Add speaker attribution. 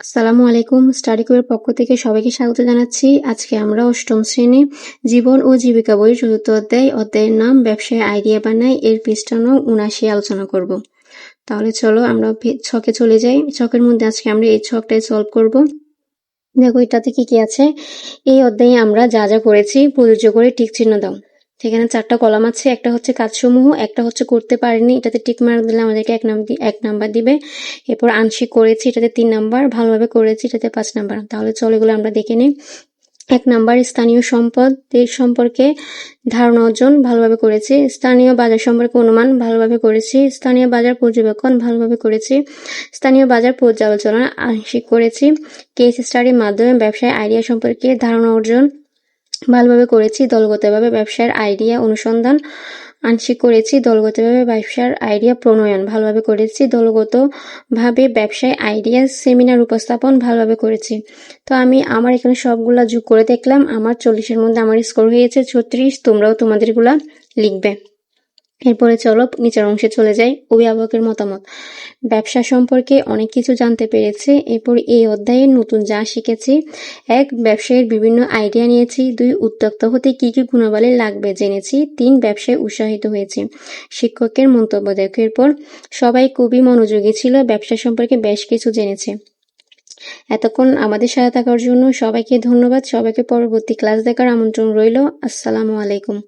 Speaker 1: আসসালামু আলাইকুম। স্টাডি কুয়ের পক্ষ থেকে সবাইকে স্বাগত জানাচ্ছি। আজকে আমরা অষ্টম শ্রেণি জীবন ও জীবিকা বইয়ের চতুর্থ অধ্যায়, অধ্যায়ের নাম ব্যবসায় আইডিয়া বানাই। এর পৃষ্ঠা নং উনাশি আলোচনা করব। তাহলে চলো আমরা ছকে চলে যাই। ছকের মধ্যে আজকে আমরা এই ছকটাই সলভ করব। দেখো, এটাতে কি কি আছে? এই অধ্যায়ে আমরা যা যা করেছি, প্রযোজ্য করে টিক চিহ্ন দাও। সেখানে চারটা কলাম আছে, একটা হচ্ছে কাজসমূহ, একটা হচ্ছে করতে পারিনি, এটাতে টিক মার্ক দিলে আমাদেরকে এক নাম এক নাম্বার দিবে। এরপর আংশিক করেছি, এটাতে তিন নাম্বার, ভালোভাবে করেছি, এটাতে পাঁচ নাম্বার। তাহলে চলো এগুলো আমরা দেখে নিই। এক নাম্বার, স্থানীয় সম্পদ এর সম্পর্কে ধারণা অর্জন, ভালোভাবে করেছি। স্থানীয় বাজার সম্পর্কে অনুমান, ভালোভাবে করেছি। স্থানীয় বাজার পর্যবেক্ষণ, ভালোভাবে করেছি। স্থানীয় বাজার পর্যালোচনা, আংশিক করেছি। কেস স্টাডির মাধ্যমে ব্যবসায় আইডিয়া সম্পর্কে ধারণা অর্জন ভালোভাবে করেছি, দলগতভাবে ব্যবসার আইডিয়া অনুসন্ধান আংশিক করেছি, দলগতভাবে ব্যবসার আইডিয়া প্রণয়ন ভালোভাবে করেছি, দলগতভাবে ব্যবসায় আইডিয়া সেমিনার উপস্থাপন ভালোভাবে করেছি। তো আমি আমার এখানে সবগুলা যোগ করে দেখলাম, আমার চল্লিশের মধ্যে আমার স্কোর হয়েছে, ছত্রিশ, তোমরাও তোমাদেরগুলা লিখবে। এরপরে চলো নিচের অংশে চলে যাই অভিভাবকের মতামত। ব্যবসা সম্পর্কে অনেক কিছু জানতে পেরেছি। এরপর এই অধ্যায়ে নতুন যা শিখেছি। এক, ব্যবসায়ের বিভিন্ন আইডিয়া নিয়েছি। দুই, উদ্যোক্তা হতে কি কি গুণাবলী লাগবে জেনেছি। তিন, ব্যবসায় উৎসাহিত হয়েছি। শিক্ষকের মন্তব্য দেখো। এরপর, সবাই খুবই মনোযোগী ছিল, ব্যবসা সম্পর্কে বেশ কিছু জেনেছে। এতক্ষণ আমাদের সাথে থাকার জন্য সবাইকে ধন্যবাদ। সবাইকে পরবর্তী ক্লাস দেখার আমন্ত্রণ রইল। আসসালামু আলাইকুম।